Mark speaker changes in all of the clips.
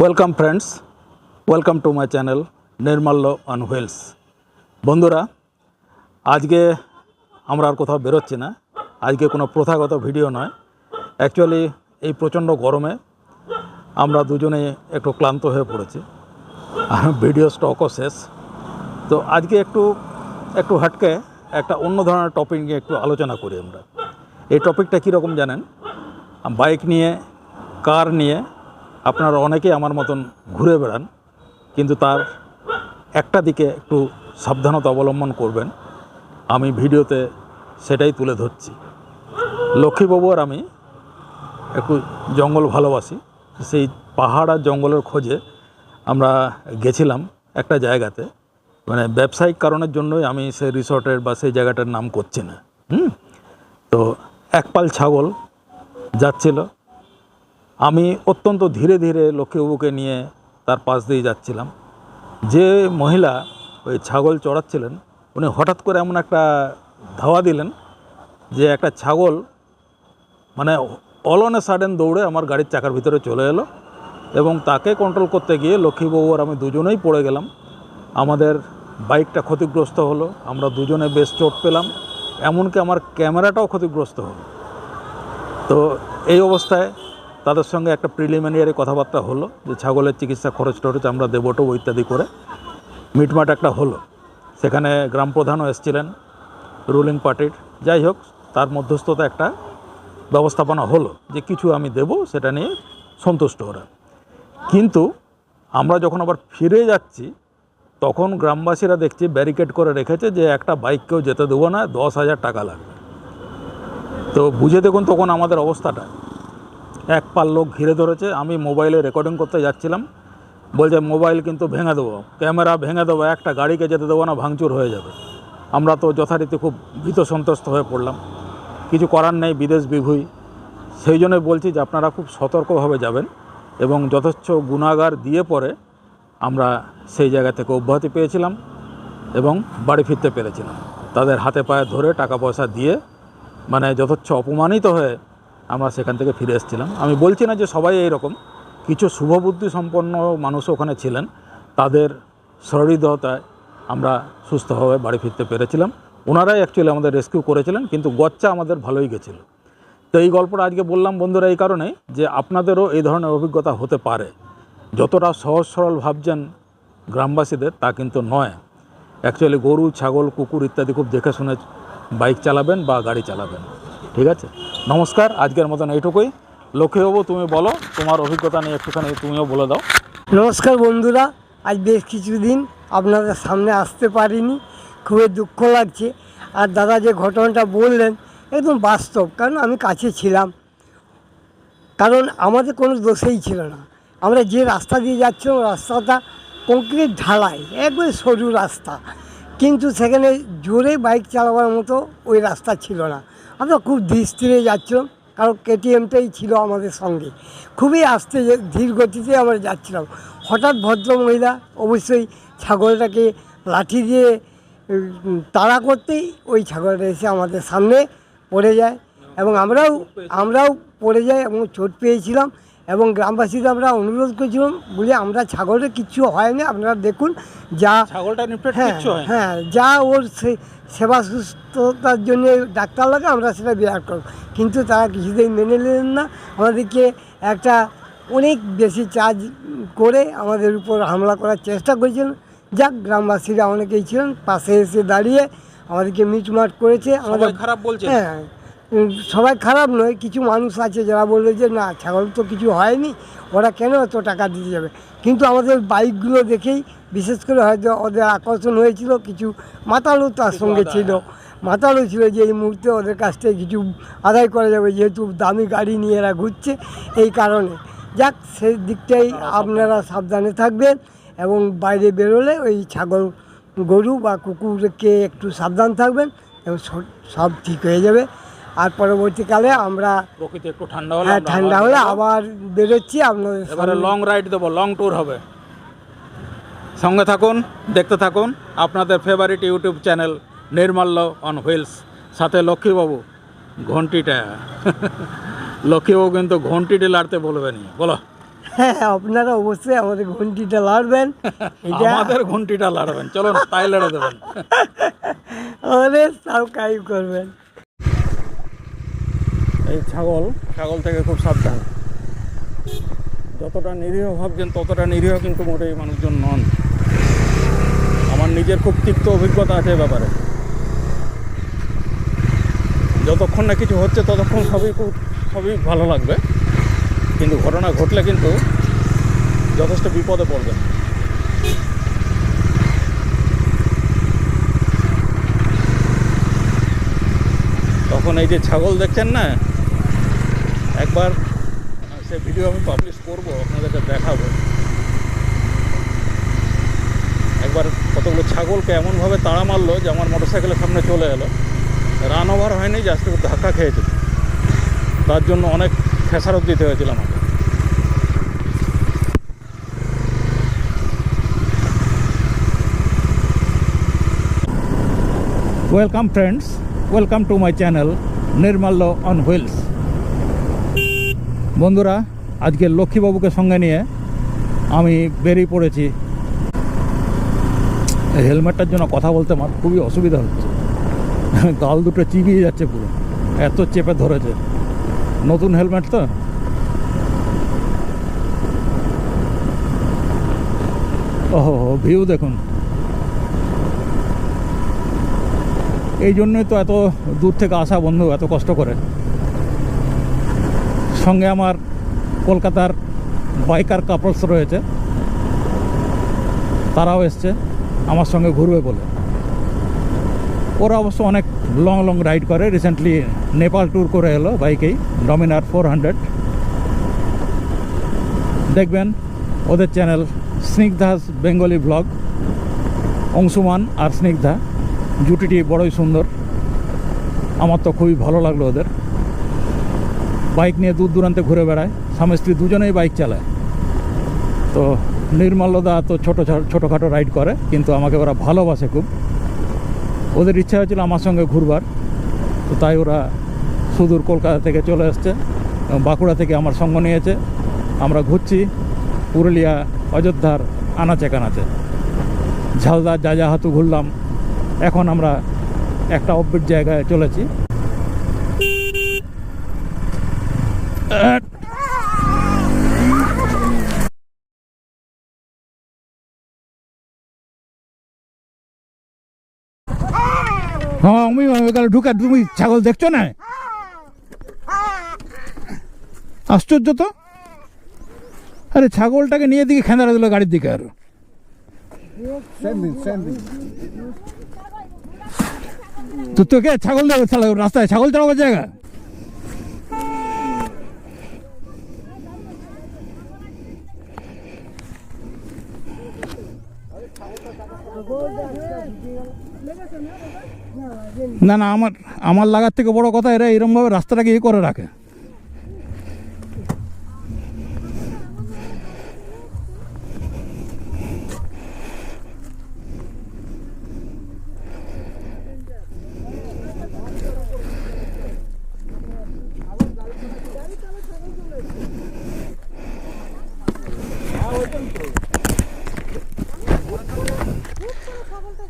Speaker 1: Welcome friends welcome to my channel Nirmalya on wheels বন্ধুরা, আজকে আমরা আর কোথাও বেরোচ্ছি না। আজকে কোনো প্রথাগত ভিডিও নয়। অ্যাকচুয়ালি এই প্রচণ্ড গরমে আমরা দুজনে একটু ক্লান্ত হয়ে পড়েছি। আর ভিডিও স্টকও শেষ। তো আজকে একটু একটু হাটকে একটা অন্য ধরনের টপিক নিয়ে একটু আলোচনা করি আমরা। এই টপিকটা কীরকম জানেন? বাইক নিয়ে কার নিয়ে আপনারা অনেকেই আমার মতন ঘুরে বেড়ান, কিন্তু তার একটা দিকে একটু সাবধানতা অবলম্বন করবেন। আমি ভিডিওতে সেটাই তুলে ধরছি। লক্ষ্মীবাবু আর আমি একটু জঙ্গল ভালোবাসি। সেই পাহাড় আর জঙ্গলের খোঁজে আমরা গেছিলাম একটা জায়গাতে। মানে ব্যবসায়িক কারণের জন্যই আমি সেই রিসর্টের বা সেই জায়গাটার নাম করছি না। হুম? তো একপাল ছাগল যাচ্ছিল। আমি অত্যন্ত ধীরে ধীরে লক্ষ্মীবাবুকে নিয়ে তার পাশ দিয়ে যাচ্ছিলাম। যে মহিলা ওই ছাগল চড়াচ্ছিলেন, উনি হঠাৎ করে এমন একটা ধাওয়া দিলেন যে একটা ছাগল মানে অলনে সাডেন দৌড়ে আমার গাড়ির চাকার ভিতরে চলে এলো এবং তাকে কন্ট্রোল করতে গিয়ে লক্ষ্মীবাবু আর আমি দুজনেই পড়ে গেলাম। আমাদের বাইকটা ক্ষতিগ্রস্ত হলো, আমরা দুজনে বেশ চোট পেলাম, এমনকি আমার ক্যামেরাটাও ক্ষতিগ্রস্ত হলো। তো এই অবস্থায় তাদের সঙ্গে একটা প্রিলিমিনারি কথাবার্তা হলো যে ছাগলের চিকিৎসা খরচ টরচ আমরা দেবো দেবটো ইত্যাদি করে মিটমাট একটা হলো। সেখানে গ্রাম প্রধানও এসেছিলেন রুলিং পার্টির যাই হোক, তার মধ্যস্থতা একটা ব্যবস্থাপনা হলো যে কিছু আমি দেব, সেটা নিয়ে সন্তুষ্ট ওরা। কিন্তু আমরা যখন আবার ফিরে যাচ্ছি, তখন গ্রামবাসীরা দেখছি ব্যারিকেড করে রেখেছে যে একটা বাইককেও যেতে দেবো না, দশ হাজার টাকা লাগবে। তো বুঝে দেখুন তখন আমাদের অবস্থাটা। এক পাল লোক ঘিরে ধরেছে। আমি মোবাইলে রেকর্ডিং করতে যাচ্ছিলাম। বলছে, মোবাইল কিন্তু ভেঙে দেবো। ক্যামেরা ভেঙে দেবো। একটা গাড়িকে যেতে দেবো না, ভাঙচুর হয়ে যাবে। আমরা তো যথারীতি খুব ভীত সন্ত্রস্ত হয়ে পড়লাম। কিছু করার নেই, বিদেশ বিভুই। সেই জন্যই বলছি যে, আপনারা খুব সতর্কভাবে যাবেন এবং যথেচ্ছ গুণাগার দিয়ে পরে আমরা সেই জায়গা থেকে অব্যাহতি পেয়েছিলাম এবং বাড়ি ফিরতে পেরেছিলাম। তাদের হাতে পায়ে ধরে টাকা পয়সা দিয়ে মানে যথেচ্ছ অপমানিত হয়ে আমরা সেখান থেকে ফিরে এসেছিলাম। আমি বলছি না যে সবাই এইরকম। কিছু শুভবুদ্ধি সম্পন্ন মানুষ ওখানে ছিলেন। তাদের সহৃদয়তায় আমরা সুস্থভাবে বাড়ি ফিরতে পেরেছিলাম। ওনারাই অ্যাকচুয়ালি আমাদের রেস্কিউ করেছিলেন, কিন্তু গচ্চা আমাদের ভালোই গেছিল। তো এই গল্পটা আজকে বললাম বন্ধুরা এই কারণে যে আপনাদেরও এই ধরনের অভিজ্ঞতা হতে পারে। যতটা সহজ সরল ভাবছেন গ্রামবাসীদের, তা কিন্তু নয়। অ্যাকচুয়ালি গরু, ছাগল, কুকুর ইত্যাদি খুব দেখে শুনে বাইক চালাবেন বা গাড়ি চালাবেন। ঠিক আছে? নমস্কার, আজকের মতন এইটুকুই। লক্ষ্মীবাবু, তুমি বলো, তোমার অভিজ্ঞতা নিয়ে একটুখানি তুমিও বলে দাও।
Speaker 2: নমস্কার বন্ধুরা, আজ বেশ কিছুদিন আপনাদের সামনে আসতে পারিনি, খুবই দুঃখ লাগছে। আর দাদা যে ঘটনাটা বললেন, একদম বাস্তব, কারণ আমি কাছে ছিলাম। কারণ আমাদের কোনো দোষেই ছিল না। আমরা যে রাস্তা দিয়ে যাচ্ছিলাম রাস্তাটা কংক্রিট ঢালাই, একবারে সরু রাস্তা। কিন্তু সেখানে জোরে বাইক চালাবার মতো ওই রাস্তা ছিল না। আমরা খুব ধীরে যাচ্ছিলাম, কারণ কেটিএমটাই ছিল আমাদের সঙ্গে। খুবই আস্তে ধীর গতিতে আমরা যাচ্ছিলাম। হঠাৎ ভদ্র মহিলা অবশ্যই ছাগলটাকে লাঠি দিয়ে তাড়া করতেই ওই ছাগলটা এসে আমাদের সামনে পড়ে যায়। এবং আমরাও আমরাও পড়ে যাই এবং চোট পেয়েছিলাম। এবং গ্রামবাসীদের আমরা অনুরোধ করেছিলাম বলে আমরা ছাগলের কিচ্ছু হয়নি আপনারা দেখুন যা
Speaker 1: ছাগলটা
Speaker 2: হ্যাঁ
Speaker 1: হয় না।
Speaker 2: হ্যাঁ যা ওর সে- সেবা সুস্থতার জন্য ডাক্তার লাগে আমরা সেটা বিরাট করব। কিন্তু তারা কিছুতেই মেনে নিলেন না আমাদেরকে একটা অনেক বেশি চার্জ করে আমাদের উপর হামলা করার চেষ্টা করেছিলেন। যাক গ্রামবাসীরা অনেকেই ছিলেন পাশে এসে দাঁড়িয়ে আমাদেরকে মিটমাট করেছে আমাদের
Speaker 1: খারাপ বলছে?
Speaker 2: হ্যাঁ। সবাই খারাপ নয় কিছু মানুষ আছে যারা বলল যে না ছাগল তো কিছু হয়নি ওরা কেন এত টাকা দিতে যাবে? কিন্তু আমাদের বাইকগুলো দেখেই বিশেষ করে হয়তো ওদের আকর্ষণ হয়েছিল কিছু মাতালও তার সঙ্গে ছিল মাতালও ছিল যে এই মুহূর্তে ওদের কাছ থেকে কিছু আদায় করা যাবে যেহেতু দামি গাড়ি নিয়ে এরা ঘুরছে এই কারণে। যাক সেই দিকটাই আপনারা সাবধানে থাকবেন এবং বাইরে বেরোলে ওই ছাগল গরু বা কুকুরকে একটু সাবধান থাকবেন এবং সব- সব ঠিক হয়ে যাবে। আর পরবর্তীকালে আমরা
Speaker 1: প্রকৃতি একটু ঠান্ডা হলে
Speaker 2: হ্যাঁ ঠান্ডা হলে আবার বেরোচ্ছি আপনাদের
Speaker 1: এবারে লং রাইড দেবো লং ট্যুর হবে। সঙ্গে থাকুন দেখতে থাকুন। আপনাদের favourite YouTube channel Nirmalya on wheels সাথে লক্ষ্মীবাবু ঘন্টিটা লক্ষ্মীবাবু কিন্তু ঘন্টিটা লাড়তে বলবেনি বলো।
Speaker 2: হ্যাঁ আপনারা অবশ্যই আমাদের ঘন্টিটা লাড়বেন।
Speaker 1: আমাদের ঘন্টিটা লাড়বেন। চলো তাই লড়ে দেবেন।
Speaker 2: আমাদের সব কাজ করবেন।
Speaker 1: এই ছাগল ছাগল থেকে খুব সাবধান। যতটা নিরীহ ভাবছেন, ততটা নিরীহ কিন্তু মোটেই মানুষজন নন। আমার নিজের খুব তিক্ত অভিজ্ঞতা আছে ব্যাপারে। যতক্ষণ না কিছু হচ্ছে, ততক্ষণ সবই খুব, সবই ভালো লাগবে। কিন্তু ঘটনা ঘটলে কিন্তু যথেষ্ট বিপদে পড়বে। তখন এই যে ছাগল দেখছেন না একবার সে ভিডিও আমি পাবলিশ করব, আপনাদেরকে দেখাবো। একবার কতগুলো ছাগলকে এমনভাবে তাড়া মারলো যে আমার মোটরসাইকেলের সামনে চলে এলো। রান ওভার হয়নি জাস্ট ধাক্কা খেয়েছিল তার জন্য অনেক খেসারত দিতে হয়েছিল আমাকে। Welcome friends welcome to my channel Nirmalya on wheels বন্ধুরা, আজকে লক্ষ্মীবাবুকে সঙ্গে নিয়ে আমি বেরিয়ে পড়েছি। হেলমেটটার জন্য কথা বলতে আমার খুবই অসুবিধা হচ্ছে। গাল দুটো চিবিয়ে যাচ্ছে পুরো। এত চেপে ধরেছে। নতুন হেলমেট তো? ওহো, ভিউ দেখুন। এই জন্যই তো এত দূর থেকে আসা বন্ধু, এত কষ্ট করে। সঙ্গে আমার কলকাতার বাইকার কাপলস রয়েছে। তারাও এসছে আমার সঙ্গে ঘুরবে বলে। ওরা অবশ্য অনেক লং লং রাইড করে। রিসেন্টলি নেপাল ট্যুর করে এলো বাইকেই ডমিনার ফোর হান্ড্রেড দেখবেন ওদের চ্যানেল স্নিগ্ধাস বেঙ্গলি ব্লগ অংশুমান আর স্নিগ্ধা জুটিটি বড়ই সুন্দর। আমার তো খুবই ভালো লাগল ওদের। বাইক নিয়ে দূর দূরান্তে ঘুরে বেড়ায়। স্বামী স্ত্রী দুজনেই বাইক চালায়। তো নির্মল্যদা তো ছোটো ছোটোখাটো রাইড করে, কিন্তু আমাকে ওরা ভালোবাসে খুব। ওদের ইচ্ছা হয়েছিল আমার সঙ্গে ঘুরবার। তো তাই ওরা সুদূর কলকাতা থেকে চলে এসছে বাঁকুড়া থেকে আমার সঙ্গ নিয়েছে। আমরা ঘুরছি পুরুলিয়া, অযোধ্যার আনাচে কানাচে। ঝালদা হাতু ঘুরলাম। এখন আমরা একটা অব্বিট জায়গায় চলেছি। হ্যাঁ আমি গেলে ঢুকে তুমি ছাগল দেখছ না? আশ্চর্য তো? আরে ছাগলটাকে নিয়ে দিকে খেঁদারা দিল গাড়ির দিকে আর। তো তোকে ছাগল দেবো রাস্তায় ছাগল চড়াবার জায়গা? না না আমার আমার লাগার থেকে বড় কথা এরা এরমভাবে রাস্তাটাকে ইয়ে করে রাখে।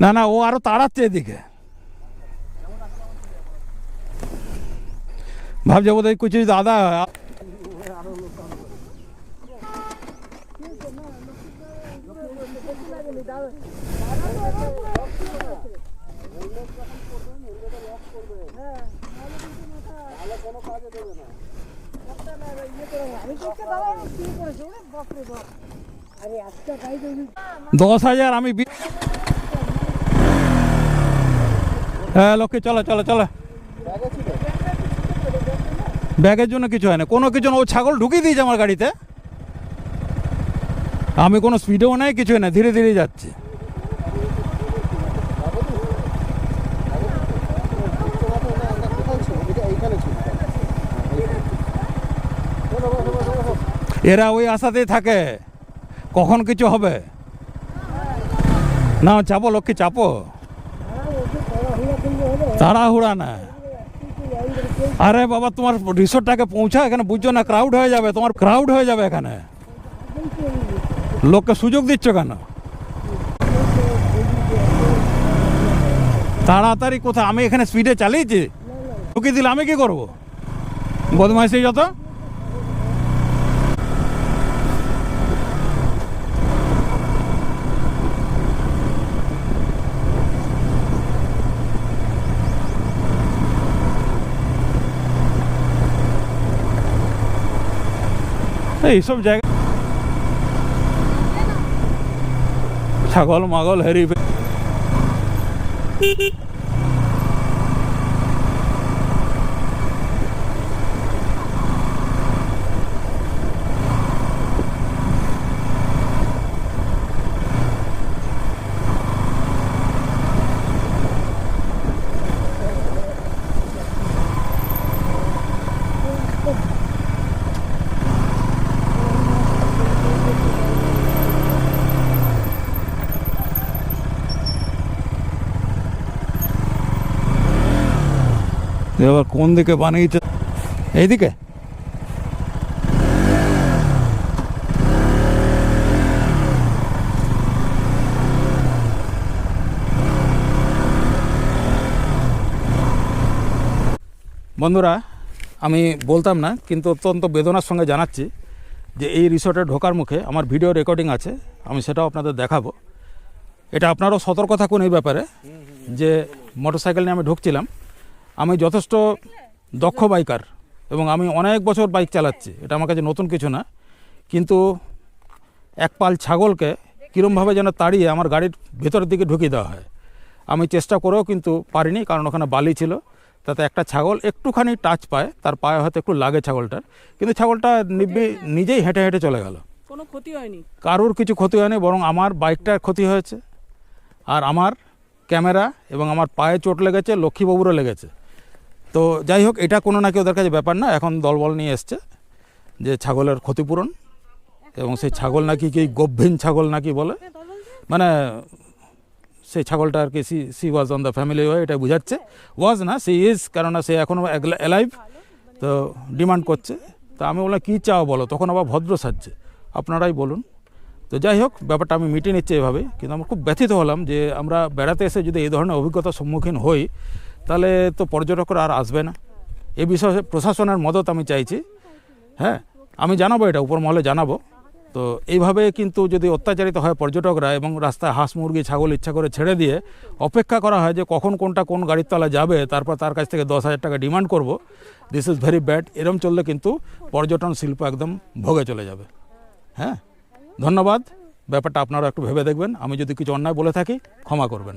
Speaker 1: না না ও আরও তাড়াচ্ছে এদিকে। ভাবছে বোধহয় কিছু দাদা দশ হাজার আমি হ্যাঁ লক্ষ্মী, চলো চলো চলো। ব্যাগের জন্য কিছু হয় না। কোনো কিছু না, ও ছাগল ঢুকিয়ে দিয়েছে আমার গাড়িতে। আমি কোনো স্পিডেও নাই কিছু না ধীরে ধীরে যাচ্ছি। এরা ওই আশাতেই থাকে। কখন কিছু হবে? না, চাপো, লক্ষ্মী, চাপো। তাড়াহুড়া না। আরে বাবা, তোমার রিসোর্টটাকে পৌঁছা এখানে বুঝছ না ক্রাউড হয়ে যাবে, তোমার ক্রাউড হয়ে যাবে এখানে। লোককে সুযোগ দিচ্ছ কেন? তাড়াতাড়ি কোথায়? আমি এখানে স্পিডে চালিয়েছি। ঢুকিয়ে দিলে আমি কি করব? বদমাইশি যত। এইসব জায়গা ছাগল মাগল হেরি এবার কোন দিকে বানিয়েছে? এইদিকে। বন্ধুরা, আমি বলতাম না, কিন্তু অত্যন্ত বেদনার সঙ্গে জানাচ্ছি যে এই রিসর্টে ঢোকার মুখে আমার ভিডিও রেকর্ডিং আছে, আমি সেটাও আপনাদের দেখাবো। এটা আপনারাও সতর্ক থাকুন এই ব্যাপারে, যে মোটরসাইকেল নিয়ে আমি ঢুকছিলাম। আমি যথেষ্ট দক্ষ বাইকার এবং আমি অনেক বছর বাইক চালাচ্ছি। এটা আমার কাছে নতুন কিছু না। কিন্তু এক পাল ছাগলকে কীরমভাবে যেন তাড়িয়ে আমার গাড়ির ভেতরের দিকে ঢুকিয়ে দেওয়া হয়। আমি চেষ্টা করেও কিন্তু পারিনি কারণ ওখানে বালি ছিল। তাতে একটা ছাগল একটুখানি টাচ পায় তার পায়ে হয়তো একটু লাগে ছাগলটার। কিন্তু ছাগলটা নিব্বি নিজেই হেঁটে হেঁটে চলে গেল।
Speaker 3: কোনো ক্ষতি হয়নি?
Speaker 1: কারোর কিছু ক্ষতি হয়নি বরং আমার বাইকটার ক্ষতি হয়েছে। আর আমার ক্যামেরা এবং আমার পায়ে চোট লেগেছে লক্ষ্মীবাবুরও লেগেছে। তো যাই হোক, এটা কোনো নাকি ওদের কাছে ব্যাপার না। এখন দলবল নিয়ে এসছে যে ছাগলের ক্ষতিপূরণ এবং সেই ছাগল নাকি কি গভীন ছাগল নাকি বলে। মানে সেই ছাগলটা আর কি, she she was on the family way এটা বুঝাচ্ছে। ওয়াজ না সি ইজ কেননা সে এখনও অ্যালাইভ তো ডিমান্ড করছে। তো আমি বললাম, কী চাও বলো? তখন আবার ভদ্র সাজছে। আপনারাই বলুন। তো যাই হোক, ব্যাপারটা আমি মিটিয়ে নিচ্ছি এভাবে। কিন্তু আমরা খুব ব্যথিত হলাম যে আমরা বেড়াতে এসে যদি এই ধরনের অভিজ্ঞতার সম্মুখীন হই তাহলে তো পর্যটকরা আর আসবে না। এ বিষয়ে প্রশাসনের মদত আমি চাইছি। হ্যাঁ আমি জানাব এটা উপর মহলে জানাব। তো এইভাবে কিন্তু যদি অত্যাচারিত হয় পর্যটকরা এবং রাস্তায় হাঁস, মুরগি, ছাগল ইচ্ছা করে ছেড়ে দিয়ে অপেক্ষা করা হয় যে কখন কোনটা কোন গাড়ির তলা যাবে, তারপর তার কাছ থেকে দশ হাজার টাকা ডিমান্ড করব দিস ইজ ভেরি ব্যাড এরম চললে কিন্তু পর্যটন শিল্প একদম ভোগে চলে যাবে। হ্যাঁ ধন্যবাদ। ব্যাপারটা আপনারা একটু ভেবে দেখবেন। আমি যদি কিছু অন্যায় বলে থাকি, ক্ষমা করবেন।